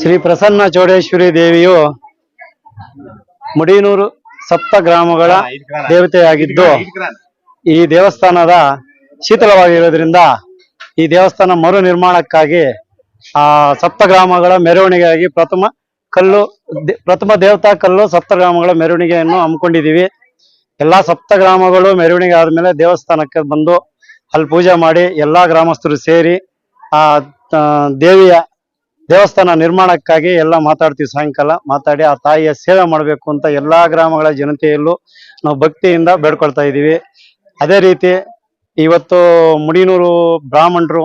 ಶ್ರೀ ಪ್ರಸನ್ನ ಚೌಡೇಶ್ವರಿ ದೇವಿಯು ಮುಡಿನೂರು ಸಪ್ತ ಗ್ರಾಮಗಳ ದೇವತೆಯಾಗಿದ್ದು ಈ ದೇವಸ್ಥಾನದ ಶೀತಲವಾಗಿರೋದ್ರಿಂದ ಈ ದೇವಸ್ಥಾನ ಮರು ನಿರ್ಮಾಣಕ್ಕಾಗಿ ಆ ಸಪ್ತ ಗ್ರಾಮಗಳ ಮೆರವಣಿಗೆಯಾಗಿ ಪ್ರಥಮ ಕಲ್ಲು ಪ್ರಥಮ ದೇವತಾ ಕಲ್ಲು ಸಪ್ತ ಗ್ರಾಮಗಳ ಮೆರವಣಿಗೆಯನ್ನು ಹಮ್ಮಿಕೊಂಡಿದೀವಿ ಎಲ್ಲಾ ಸಪ್ತ ಗ್ರಾಮಗಳು ಮೆರವಣಿಗೆ ಆದ್ಮೇಲೆ ದೇವಸ್ಥಾನಕ್ಕೆ ಬಂದು ಅಲ್ಲಿ ಪೂಜೆ ಮಾಡಿ ಎಲ್ಲಾ ಗ್ರಾಮಸ್ಥರು ಸೇರಿ ಆ, ದೇವಿಯ ದೇವಸ್ಥಾನ ನಿರ್ಮಾಣಕ್ಕಾಗಿ ಎಲ್ಲ ಮಾತಾಡ್ತೀವಿ ಸಾಯಂಕಾಲ. ಮಾತಾಡಿ ಆ ತಾಯಿಯ ಸೇವೆ ಮಾಡಬೇಕು ಅಂತ ಎಲ್ಲಾ ಗ್ರಾಮಗಳ ಜನತೆಯಲ್ಲೂ ನಾವು ಭಕ್ತಿಯಿಂದ ಬೇಡ್ಕೊಳ್ತಾ ಇದ್ದೀವಿ. ಅದೇ ರೀತಿ ಇವತ್ತು ಮುಡಿನೂರು ಬ್ರಾಹ್ಮಣರು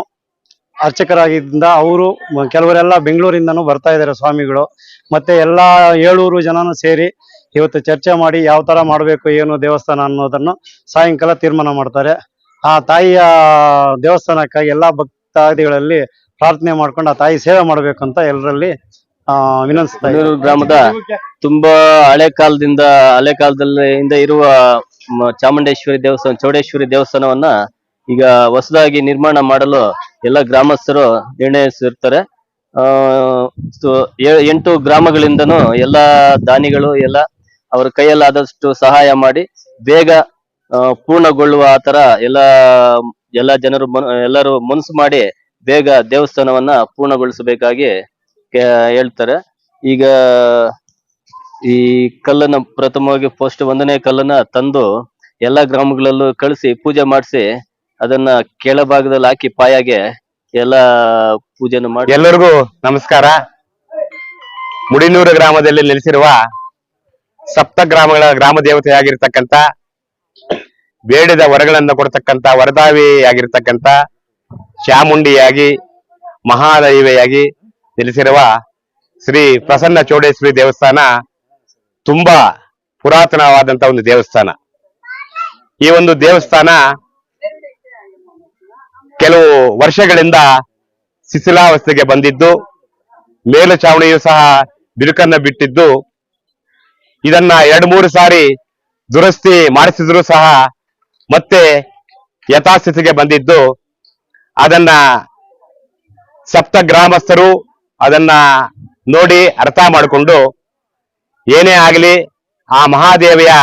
ಅರ್ಚಕರಾಗಿದ್ದರಿಂದ ಅವರು, ಕೆಲವರೆಲ್ಲ ಬೆಂಗಳೂರಿಂದನೂ ಬರ್ತಾ ಇದ್ದಾರೆ ಸ್ವಾಮಿಗಳು. ಮತ್ತೆ ಎಲ್ಲಾ ಏಳೂರು ಜನನು ಸೇರಿ ಇವತ್ತು ಚರ್ಚೆ ಮಾಡಿ ಯಾವ ತರ ಮಾಡಬೇಕು, ಏನು ದೇವಸ್ಥಾನ ಅನ್ನೋದನ್ನು ಸಾಯಂಕಾಲ ತೀರ್ಮಾನ ಮಾಡ್ತಾರೆ. ಆ ತಾಯಿಯ ದೇವಸ್ಥಾನಕ್ಕಾಗಿ ಎಲ್ಲಾ ಭಕ್ತಾದಿಗಳಲ್ಲಿ ಪ್ರಾರ್ಥನೆ ಮಾಡ್ಕೊಂಡು ಆ ತಾಯಿ ಸೇವೆ ಮಾಡ್ಬೇಕು ಅಂತ ಎಲ್ಲರಲ್ಲಿ, ಆ, ವಿನಂತಿಸ್ತಾ ಗ್ರಾಮದ ತುಂಬಾ ಹಳೆ ಕಾಲದಿಂದ, ಹಳೆ ಕಾಲದಲ್ಲಿ ಇರುವ ಚಾಮುಂಡೇಶ್ವರಿ ದೇವಸ್ಥಾನ, ಚೌಡೇಶ್ವರಿ ದೇವಸ್ಥಾನವನ್ನ ಈಗ ಹೊಸದಾಗಿ ನಿರ್ಮಾಣ ಮಾಡಲು ಎಲ್ಲ ಗ್ರಾಮಸ್ಥರು ನಿರ್ಣಯಿಸಿರ್ತಾರೆ. ಆ ಎಂಟು ಗ್ರಾಮಗಳಿಂದನೂ ಎಲ್ಲ ದಾನಿಗಳು, ಎಲ್ಲ ಅವರ ಕೈಯಲ್ಲಾದಷ್ಟು ಸಹಾಯ ಮಾಡಿ ಬೇಗ ಪೂರ್ಣಗೊಳ್ಳುವ ಆತರ ತರ ಎಲ್ಲ ಎಲ್ಲ ಜನರು ಎಲ್ಲರೂ ಮನಸ್ಸು ಮಾಡಿ ಬೇಗ ದೇವಸ್ಥಾನವನ್ನ ಪೂರ್ಣಗೊಳಿಸಬೇಕಾಗಿ ಹೇಳ್ತಾರೆ. ಈಗ ಈ ಕಲ್ಲನ್ನ ಪ್ರಥಮವಾಗಿ ಫಸ್ಟ್ ಒಂದನೇ ಕಲ್ಲನ್ನ ತಂದು ಎಲ್ಲಾ ಗ್ರಾಮಗಳಲ್ಲೂ ಕಳಿಸಿ ಪೂಜೆ ಮಾಡಿಸಿ ಅದನ್ನ ಕೆಳಭಾಗದಲ್ಲಿ ಹಾಕಿ ಪಾಯಾಗೆ ಎಲ್ಲ ಪೂಜೆನ ಮಾಡಿ. ಎಲ್ಲರಿಗೂ ನಮಸ್ಕಾರ. ಮುಡಿನೂರು ಗ್ರಾಮದಲ್ಲಿ ನೆಲೆಸಿರುವ ಸಪ್ತ ಗ್ರಾಮಗಳ ಗ್ರಾಮ ದೇವತೆಯಾಗಿರ್ತಕ್ಕಂಥ, ಬೇಡದ ವರಗಳನ್ನ ಕೊಡ್ತಕ್ಕಂಥ, ವರದಾವಿಯಾಗಿರ್ತಕ್ಕಂಥ ಚಾಮುಂಡಿಯಾಗಿ ಮಹಾದೈವೆಯಾಗಿ ನೆಲೆಸಿರುವ ಶ್ರೀ ಪ್ರಸನ್ನ ಚೌಡೇಶ್ವರಿ ದೇವಸ್ಥಾನ ತುಂಬಾ ಪುರಾತನವಾದಂತ ಒಂದು ದೇವಸ್ಥಾನ. ಈ ಒಂದು ದೇವಸ್ಥಾನ ಕೆಲವು ವರ್ಷಗಳಿಂದ ಶಿಥಿಲಾವಸ್ಥೆಗೆ ಬಂದಿದ್ದು, ಮೇಲ್ಛಾವಣಿಯು ಸಹ ಬಿರುಕನ್ನ ಬಿಟ್ಟಿದ್ದು, ಇದನ್ನ ಎರಡು ಮೂರು ಸಾರಿ ದುರಸ್ತಿ ಮಾಡಿಸಿದ್ರು ಸಹ ಮತ್ತೆ ಯಥಾಸ್ಥಿತಿಗೆ ಬಂದಿದ್ದು. ಅದನ್ನ ಸಪ್ತ ಗ್ರಾಮಸ್ಥರು ಅದನ್ನ ನೋಡಿ ಅರ್ಥ ಮಾಡಿಕೊಂಡು, ಏನೇ ಆಗಲಿ ಆ ಮಹಾದೇವಿಯ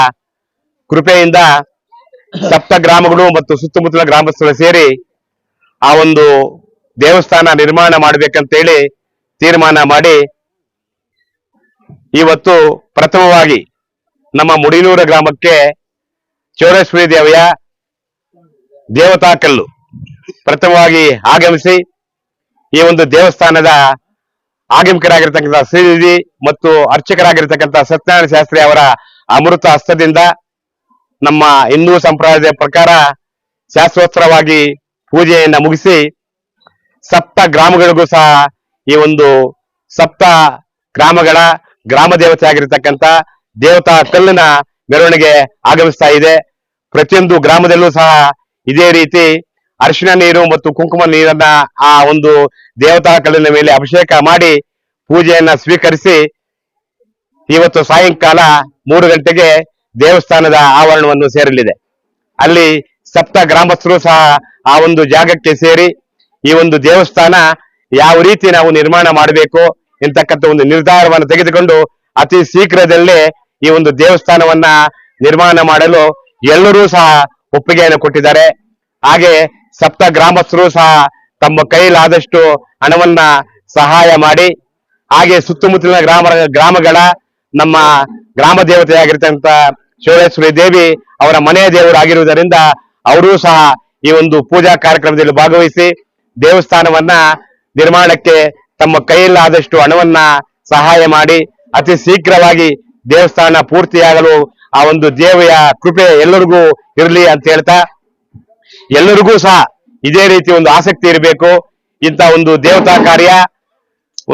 ಕೃಪೆಯಿಂದ ಸಪ್ತ ಗ್ರಾಮಗಳು ಮತ್ತು ಸುತ್ತಮುತ್ತಲ ಗ್ರಾಮಸ್ಥರು ಸೇರಿ ಆ ಒಂದು ದೇವಸ್ಥಾನ ನಿರ್ಮಾಣ ಮಾಡಬೇಕಂತೇಳಿ ತೀರ್ಮಾನ ಮಾಡಿ ಇವತ್ತು ಪ್ರಥಮವಾಗಿ ನಮ್ಮ ಮುಡಿನೂರ ಗ್ರಾಮಕ್ಕೆ ಚೌರೇಶ್ವರಿ ದೇವಿಯ ದೇವತಾ ಕಲ್ಲು ಪ್ರಥಮವಾಗಿ ಆಗಮಿಸಿ ಈ ಒಂದು ದೇವಸ್ಥಾನದ ಆಗಮಿಕರಾಗಿರ್ತಕ್ಕಂಥ ಶ್ರೀನಿಧಿ ಮತ್ತು ಅರ್ಚಕರಾಗಿರ್ತಕ್ಕಂಥ ಸತ್ಯನಾರಾಯಣ ಶಾಸ್ತ್ರಿ ಅವರ ಅಮೃತ ಹಸ್ತದಿಂದ ನಮ್ಮ ಹಿಂದೂ ಸಂಪ್ರದಾಯದ ಪ್ರಕಾರ ಶಾಸ್ತ್ರೋತ್ತರವಾಗಿ ಪೂಜೆಯನ್ನ ಮುಗಿಸಿ ಸಪ್ತ ಗ್ರಾಮಗಳಿಗೂ ಸಹ ಈ ಒಂದು ಸಪ್ತ ಗ್ರಾಮಗಳ ಗ್ರಾಮ ದೇವತೆ ಆಗಿರತಕ್ಕಂತ ದೇವತಾ ಕಲ್ಲಿನ ಮೆರವಣಿಗೆ ಆಗಮಿಸ್ತಾ ಇದೆ. ಪ್ರತಿಯೊಂದು ಗ್ರಾಮದಲ್ಲೂ ಸಹ ಇದೇ ರೀತಿ ಅರಿಶಿನ ನೀರು ಮತ್ತು ಕುಂಕುಮ ನೀರನ್ನ ಆ ಒಂದು ದೇವತಾ ಕಲ್ಲಿನ ಮೇಲೆ ಅಭಿಷೇಕ ಮಾಡಿ ಪೂಜೆಯನ್ನ ಸ್ವೀಕರಿಸಿ ಇವತ್ತು ಸಾಯಂಕಾಲ ಮೂರು ಗಂಟೆಗೆ ದೇವಸ್ಥಾನದ ಆವರಣವನ್ನು ಸೇರಲಿದೆ. ಅಲ್ಲಿ ಸಪ್ತ ಗ್ರಾಮಸ್ಥರು ಸಹ ಆ ಒಂದು ಜಾಗಕ್ಕೆ ಸೇರಿ ಈ ಒಂದು ದೇವಸ್ಥಾನ ಯಾವ ರೀತಿ ನಾವು ನಿರ್ಮಾಣ ಮಾಡಬೇಕು ಎಂತಕ್ಕಂಥ ಒಂದು ನಿರ್ಧಾರವನ್ನು ತೆಗೆದುಕೊಂಡು ಅತಿ ಶೀಘ್ರದಲ್ಲೇ ಈ ಒಂದು ದೇವಸ್ಥಾನವನ್ನ ನಿರ್ಮಾಣ ಮಾಡಲು ಎಲ್ಲರೂ ಸಹ ಒಪ್ಪಿಗೆಯನ್ನು ಕೊಟ್ಟಿದ್ದಾರೆ. ಹಾಗೆ ಸಪ್ತ ಗ್ರಾಮಸ್ಥರು ಸಹ ತಮ್ಮ ಕೈಲಾದಷ್ಟು ಹಣವನ್ನ ಸಹಾಯ ಮಾಡಿ, ಹಾಗೆ ಸುತ್ತಮುತ್ತಲಿನ ಗ್ರಾಮ, ಗ್ರಾಮಗಳ ನಮ್ಮ ಗ್ರಾಮ ದೇವತೆಯಾಗಿರ್ತಕ್ಕಂಥ ಶಿವರೇಶ್ವರಿ ದೇವಿ ಅವರ ಮನೆಯ ದೇವರಾಗಿರುವುದರಿಂದ ಅವರೂ ಸಹ ಈ ಒಂದು ಪೂಜಾ ಕಾರ್ಯಕ್ರಮದಲ್ಲಿ ಭಾಗವಹಿಸಿ ದೇವಸ್ಥಾನವನ್ನ ನಿರ್ಮಾಣಕ್ಕೆ ತಮ್ಮ ಕೈಯಲ್ಲಾದಷ್ಟು ಹಣವನ್ನ ಸಹಾಯ ಮಾಡಿ ಅತಿ ಶೀಘ್ರವಾಗಿ ದೇವಸ್ಥಾನ ಪೂರ್ತಿಯಾಗಲು ಆ ಒಂದು ದೇವಿಯ ಕೃಪೆ ಎಲ್ಲರಿಗೂ ಇರಲಿ ಅಂತ ಹೇಳ್ತಾ, ಎಲ್ಲರಿಗೂ ಸಹ ಇದೇ ರೀತಿ ಒಂದು ಆಸಕ್ತಿ ಇರಬೇಕು. ಇಂಥ ಒಂದು ದೇವತಾ ಕಾರ್ಯ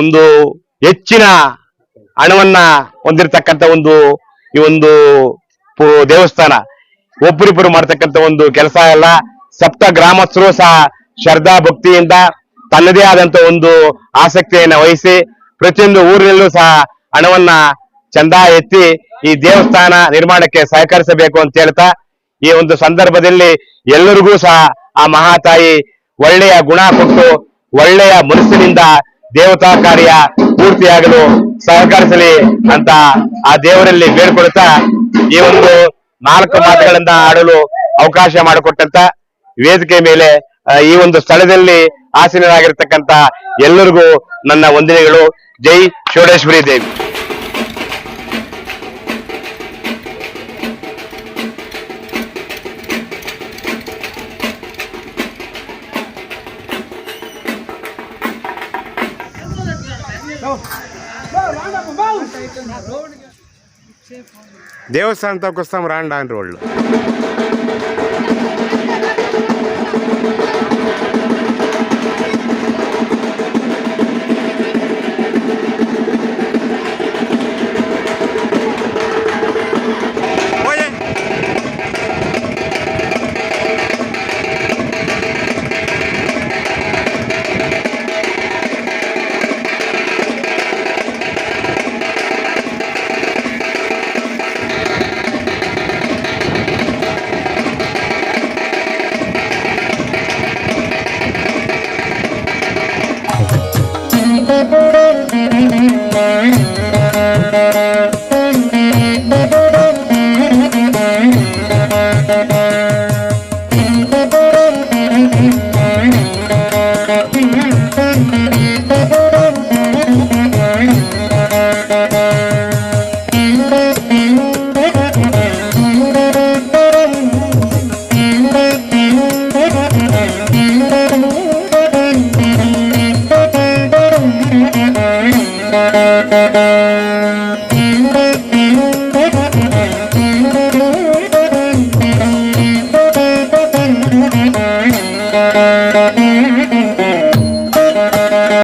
ಒಂದು ಹೆಚ್ಚಿನ ಹಣವನ್ನ ಹೊಂದಿರತಕ್ಕಂತ ಒಂದು ಈ ಒಂದು ದೇವಸ್ಥಾನ. ಒಬ್ಬರಿಬ್ಬರು ಮಾಡ್ತಕ್ಕಂಥ ಒಂದು ಕೆಲಸ ಅಲ್ಲ. ಸಪ್ತ ಗ್ರಾಮಸ್ಥರು ಸಹ ಶ್ರದ್ಧಾ ಭಕ್ತಿಯಿಂದ ತನ್ನದೇ ಆದಂತ ಒಂದು ಆಸಕ್ತಿಯನ್ನ ವಹಿಸಿ ಪ್ರತಿಯೊಂದು ಊರಿನಲ್ಲೂ ಸಹ ಹಣವನ್ನ ಚಂದ ಎತ್ತಿ ಈ ದೇವಸ್ಥಾನ ನಿರ್ಮಾಣಕ್ಕೆ ಸಹಕರಿಸಬೇಕು ಅಂತ ಹೇಳ್ತಾ ಈ ಒಂದು ಸಂದರ್ಭದಲ್ಲಿ ಎಲ್ಲರಿಗೂ ಸಹ ಆ ಮಹಾತಾಯಿ ಒಳ್ಳೆಯ ಗುಣ ಕೊಟ್ಟು ಒಳ್ಳೆಯ ಮನಸ್ಸಿನಿಂದ ದೇವತಾ ಕಾರ್ಯ ಪೂರ್ತಿಯಾಗಲು ಸಹಕರಿಸಲಿ ಅಂತ ಆ ದೇವರಲ್ಲಿ ಬೇಡ್ಕೊಳ್ತಾ ಈ ಒಂದು ನಾಲ್ಕು ಮಾತುಗಳಿಂದ ಆಡಲು ಅವಕಾಶ ಮಾಡಿಕೊಟ್ಟಂತ ವೇದಿಕೆ ಮೇಲೆ ಈ ಒಂದು ಸ್ಥಳದಲ್ಲಿ ಆಸೀನರಾಗಿರ್ತಕ್ಕಂತ ಎಲ್ಲರಿಗೂ ನನ್ನ ವಂದನೆಗಳು. ಜೈ ಶೋಡೇಶ್ವರಿ ದೇವಿ. దేవస్థానంతో వస్తాం రాండి అని రోడ్లు.